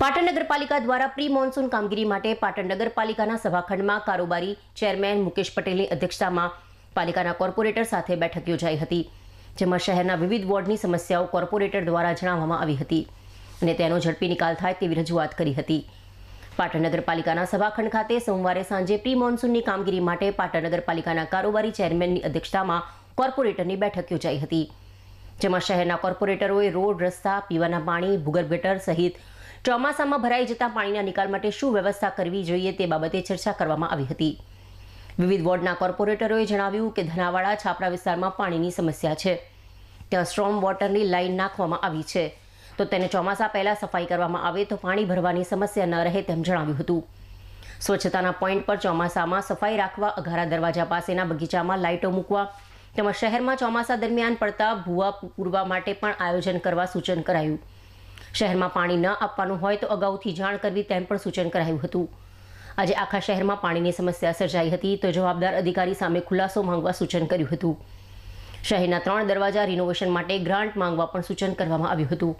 પાટણ નગરપાલિકા દ્વારા pre monsoon કામગીરી માટે પાટણ નગરપાલિકાના સભાખંડમાં કારોબારી ચેરમેન મુકેશ પટેલની અધ્યક્ષતામાં પાલિકાના કોર્પોરેટર સાથે બેઠક યોજાઈ હતી, જેમાં શહેરના વિવિધ વોર્ડની સમસ્યાઓ કોર્પોરેટર દ્વારા જણાવવામાં આવી હતી અને તેનો ઝડપી નિકાલ થાય તેવી રજૂઆત કરી હતી. પાટણ નગરપાલિકાના સભાખંડ ખાતે સોમવારે સાંજે પ્રી મોન્સૂનની કામગીરી માટે પાટણ નગરપાલિકાના કારોબારી ચેરમેનની અધ્યક્ષતામાં કોર્પોરેટરની બેઠક યોજાઈ હતી, જેમાં શહેરના કોર્પોરેટરોએ રોડ, રસ્તા, પીવાના પાણી, ભૂગર્ભ ગટર સહિત ચોમાસામાં ભરાઈ જતા પાણીના નિકાલ માટે શું વ્યવસ્થા કરવી જોઈએ તે બાબતે ચર્ચા કરવામાં આવી હતી. વિવિધ વોર્ડના કોર્પોરેટરોએ જણાવ્યું કે ધનાવાડા છાપરા વિસ્તારમાં પાણીની સમસ્યા છે. ત્યાં સ્ટ્રોમ વોટરની લાઇન નાખવામાં આવી છે. તો તેને ચોમાસા પહેલા સફાઈ કરવામાં આવે તો પાણી ભરવાની સમસ્યા ન રહે તેમ જણાવ્યું હતું. સ્વચ્છતાના પોઈન્ટ પર ચોમાસામાં સફાઈ રાખવા, અઘારા દરવાજા પાસેના બગીચામાં લાઇટો મૂકવા તેમજ શહેરમાં ચોમાસા દરમિયાન પડતા ભૂવા પૂરવા માટે પણ આયોજન કરવા સૂચન કરાયું. શહેરમાં પાણી ન આપવાનું હોય તો અગાઉથી જાણ કરવી તેમ પણ સૂચન કરાયું હતું. આજે આખા શહેરમાં પાણીની સમસ્યા સર્જાઈ હતી તો જવાબદાર અધિકારી સામે ખુલાસો માંગવા સૂચન કર્યું હતું. શહેરના ત્રણ દરવાજા રિનોવેશન માટે ગ્રાન્ટ માંગવા પણ સૂચન કરવામાં આવ્યું હતું.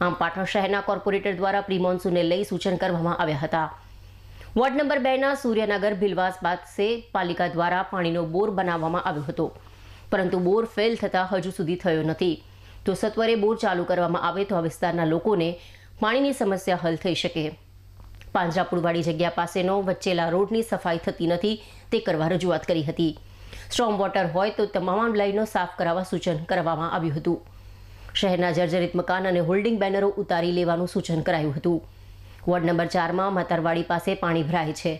આમ પાટણ શહેરના કોર્પોરેટર દ્વારા પ્રી મોન્સૂનને લઈ સૂચન કરવામાં આવ્યા હતા. વોર્ડ નંબર બેના સૂર્યનગર ભીલવાસ પાસે પાલિકા દ્વારા પાણીનો બોર બનાવવામાં આવ્યો હતો. પરંતુ બોર ફેલ થતાં હજુ સુધી થયો નથી. તો સત્વરે બોર ચાલુ કરવામાં આવે તો આ વિસ્તારના લોકોને પાણીની સમસ્યા હલ થઈ શકે. પાંજરાપુરવાળી જગ્યા પાસેનો વચ્ચેલા રોડની સફાઈ થતી નથી, તે કરવા રજૂઆત કરી હતી. સ્ટ્રોમ વોટર હોય તો તમામ લાઈનો સાફ કરાવવા સૂચન કરવામાં આવ્યું હતું. શહેરના જર્જરિત મકાન અને હોલ્ડિંગ બેનરો ઉતારી લેવાનું સૂચન કરાયું હતું. વોર્ડ નંબર ચારમાં માતરવાડી પાસે પાણી ભરાય છે.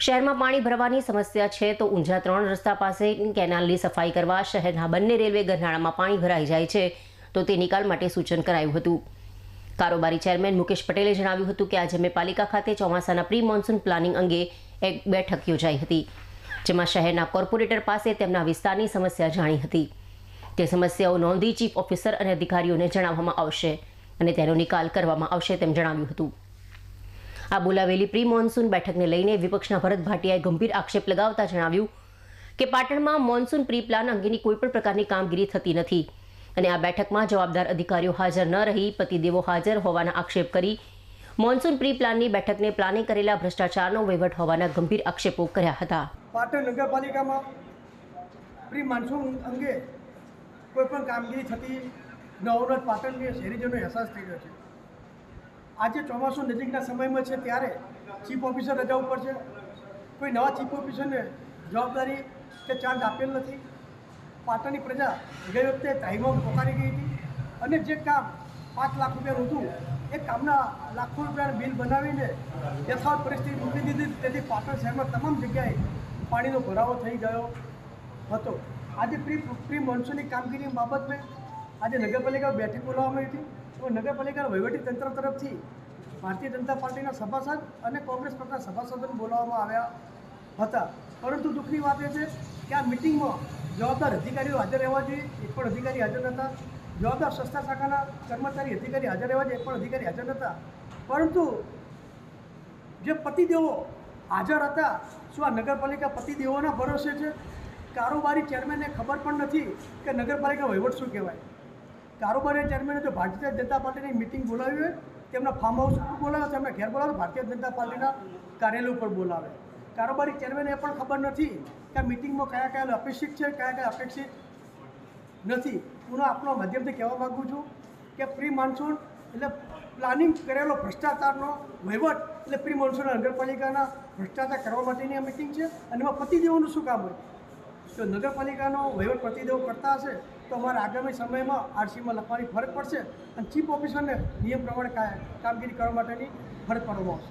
શહેરમાં પાણી ભરવાની સમસ્યા છે તો ઊંઝા ત્રણ રસ્તા પાસે કેનાલની સફાઈ કરવા શહેરના બંને રેલવે ગરનાળામાં પાણી ભરાઈ જાય છે. તો તે નિકાલ માટે સૂચન કરાયું હતું. કારોબારી ચેરમેન મુકેશ પટેલે જણાવ્યું હતું કે આજે મેં પાલિકા ખાતે ચોમાસાના પ્રી મોન્સૂન પ્લાનિંગ અંગે એક બેઠક યોજાઈ હતી, જેમાં શહેરના કોર્પોરેટર પાસે તેમના વિસ્તારની સમસ્યા જાણી હતી. તે સમસ્યાઓ નોંધી ચીફ ઓફિસર અને અધિકારીઓને જણાવવામાં આવશે અને તેનો નિકાલ કરવામાં આવશે તેમ જણાવ્યું હતું. આ બોલાવેલી પ્રી મોન્સૂન બેઠકને લઈને વિપક્ષના ભરત ભાટિયાએ ગંભીર આક્ષેપ લગાવતા જણાવ્યું કે પાટણમાં મોન્સૂન પ્રી પ્લાન અંગેની કોઈપણ પ્રકારની કામગીરી થતી નથી. અને આ બેઠકમાં જવાબદાર અધિકારીઓ હાજર ન રહી, પતિદેવો હાજર હોવાના આક્ષેપ કરી મોન્સૂન પ્રી પ્લાનની બેઠકને પ્લાનિંગ કરેલા ભ્રષ્ટાચારનો વહીવટ હોવાના ગંભીર આક્ષેપો કર્યા હતા. પાટણ નગરપાલિકામાં પ્રી માનસૂન અંગે કોઈ પણ કામગીરી થતી ન હોવાનો પાટણની શહેરીજનો અહેસાસ થઈ રહ્યો છે. આજે ચોમાસું નજીકના સમયમાં છે ત્યારે ચીફ ઓફિસર રજા ઉપર છે. કોઈ નવા ચીફ ઓફિસરને જવાબદારી કે ચાર્જ આપેલ નથી. પાટણની પ્રજા ગઈ વખતે ત્રાહીમાં પોકારી ગઈ હતી. અને જે કામ પાંચ લાખ રૂપિયાનું હતું, એ કામના લાખો રૂપિયાનું બિલ બનાવીને યથાવત પરિસ્થિતિ મૂકી દીધી. તેથી પાટણ શહેરમાં તમામ જગ્યાએ પાણીનો ભરાવો થઈ ગયો હતો. આજે પ્રી પ્રી મોન્સૂનની કામગીરી બાબતને આજે નગરપાલિકા બેઠક બોલાવવામાં આવી હતી. તો નગરપાલિકાના વહીવટી તંત્ર તરફથી ભારતીય જનતા પાર્ટીના સભાસદ અને કોંગ્રેસ પક્ષના સભાસદોને બોલાવવામાં આવ્યા હતા. પરંતુ દુઃખની વાત એ છે કે આ મિટિંગમાં જવાબદાર અધિકારીઓ હાજર રહેવા જોઈએ, એક પણ અધિકારી હાજર નહોતા. જવાબદાર સંસ્થા શાખાના કર્મચારી અધિકારી હાજર રહેવા જોઈએ, એક પણ અધિકારી હાજર નહોતા. પરંતુ જે પતિદેવો હાજર હતા, શું આ નગરપાલિકા પતિદેવોના ભરોસે છે? કારોબારી ચેરમેનને ખબર પણ નથી કે નગરપાલિકા વહીવટ શું કહેવાય. કારોબારી ચેરમેને જો ભારતીય જનતા પાર્ટીની મિટિંગ બોલાવી હોય, તેમના ફાર્મ હાઉસ બોલાવે, તેમના ઘેર બોલાવે, ભારતીય જનતા પાર્ટીના કાર્યાલય ઉપર બોલાવે. કારોબારી ચેરમેને એ પણ ખબર નથી કે આ મિટિંગમાં કયા કયા અપેક્ષિત છે, કયા કયા અપેક્ષિત નથી. હું આપણો માધ્યમથી કહેવા માગું છું કે પ્રી માનસૂન એટલે પ્લાનિંગ કરેલો ભ્રષ્ટાચારનો વહીવટ એટલે પ્રી મોન્સૂન નગરપાલિકાના ભ્રષ્ટાચાર કરવા માટેની આ મિટિંગ છે અને એમાં પતિદેવોનું શું કામ હોય? જો નગરપાલિકાનો વહીવટ પતિદેવો કરતા હશે તો અમારે આગામી સમયમાં આરસીમાં લખવાની ફરજ પડશે અને ચીફ ઓફિસરને નિયમ પ્રમાણે કામગીરી કરવા માટેની ફરજ પાડવામાં આવશે.